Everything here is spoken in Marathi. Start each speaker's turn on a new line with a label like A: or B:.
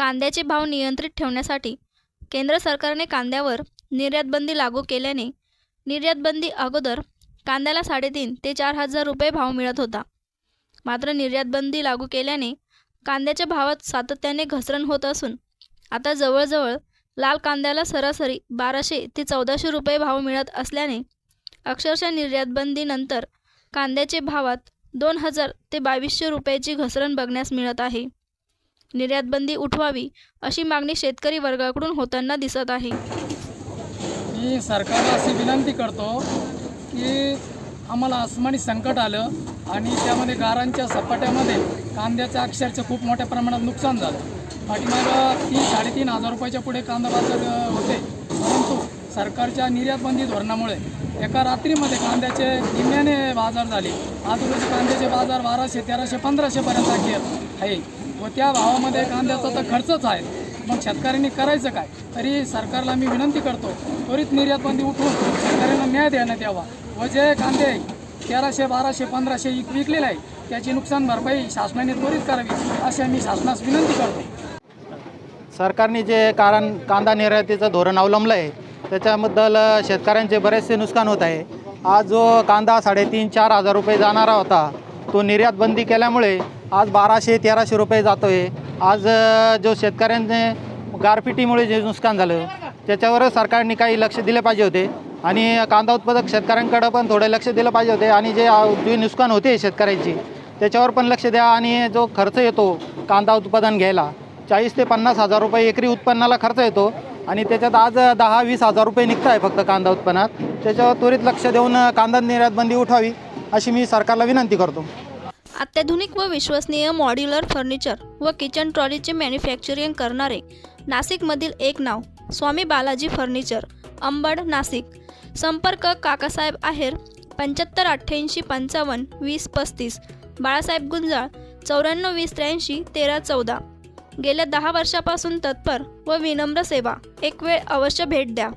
A: कांद्याचे भाव नियंत्रित ठेवण्यासाठी केंद्र सरकारने कांद्यावर निर्यातबंदी लागू केल्याने निर्यातबंदी अगोदर कांद्याला साडेतीन ते चार हजार रुपये भाव मिळत होता. मात्र निर्यातबंदी लागू केल्याने कांद्याच्या भावात सातत्याने घसरण होत असून आता जवळजवळ लाल कांद्याला सरासरी बाराशे ते चौदाशे रुपये भाव मिळत असल्याने अक्षरशः निर्यातबंदीनंतर कांद्याचे भावात दोन हजार ते बावीसशे रुपयाची घसरण बघण्यास मिळत आहे. निर्यातबंदी उठवावी अशी मागणी शेतकरी वर्गाकडून होताना दिसत आहे.
B: मी सरकारला अशी विनंती करतो की आम्हाला आसमानी संकट आलं आणि त्यामध्ये गारांच्या सपाट्यामध्ये कांद्याचं अक्षरचं खूप मोठ्या प्रमाणात नुकसान झालं. पाठीमागं तीन साडेतीन हजार रुपयाच्या पुढे कांदा बाजार होते. परंतु सरकारच्या निर्यातबंदी धोरणामुळे एका रात्रीमध्ये कांद्याचे निम्म्याने बाजार झाले. आज रोजी कांद्याचे बाजार बाराशे तेराशे पंधराशेपर्यंत आहे. व त्या भावामध्ये कांद्याचा तर खर्चच आहे. मग शेतकऱ्यांनी करायचं काय? तरी सरकारला मी विनंती करतो त्वरित निर्यातबंदी उठवून शेतकऱ्यांना न्याय देण्यात यावा. व जे कांदे तेराशे बाराशे पंधराशे इक विकलेले आहे त्याची नुकसान भरपाई शासनाने त्वरित करावी अशी मी शासनास विनंती करतो.
C: सरकारने जे कारण कांदा निर्यातीचं धोरण अवलंबलं आहे त्याच्याबद्दल शेतकऱ्यांचे बरेचसे नुकसान होत आहे. आज जो कांदा साडेतीन चार हजार रुपये जाणारा होता तो निर्यातबंदी केल्यामुळे आज बाराशे तेराशे रुपये जातो आहे आज जो शेतकऱ्यांचे गारपिटीमुळे जे नुकसान झालं त्याच्यावर सरकारने काही लक्ष दिले पाहिजे होते. आणि कांदा उत्पादक शेतकऱ्यांकडं पण थोडं लक्ष दिलं पाहिजे होते. आणि जे जे नुकसान होते शेतकऱ्यांची त्याच्यावर पण लक्ष द्या. आणि जो खर्च येतो कांदा उत्पादन घ्यायला चाळीस ते पन्नास हजार रुपये एकरी उत्पन्नाला खर्च येतो. आणि त्याच्यात आज दहा वीस हजार रुपये निघत आहे फक्त कांदा उत्पन्नात. त्याच्यावर त्वरित लक्ष देऊन कांदा निर्यात बंदी उठावी अशी मी सरकारला विनंती करतो.
A: अत्याधुनिक व विश्वसनीय मॉड्युलर फर्निचर व किचन ट्रॉलीचे मॅन्युफॅक्चरिंग करणारे नाशिकमधील एक नाव स्वामी बालाजी फर्निचर अंबड नाशिक. संपर्क काकासाहेब आहेर पंच्याहत्तर अठ्ठ्याऐंशी पंचावन्न वीस पस्तीस. बाळासाहेब गुंजाळ चौऱ्याण्णव वीस त्र्याऐंशी तेरा चौदा. गेल्या दहा वर्षापासून तत्पर व विनम्र सेवा. एक वेळ अवश्य भेट द्या.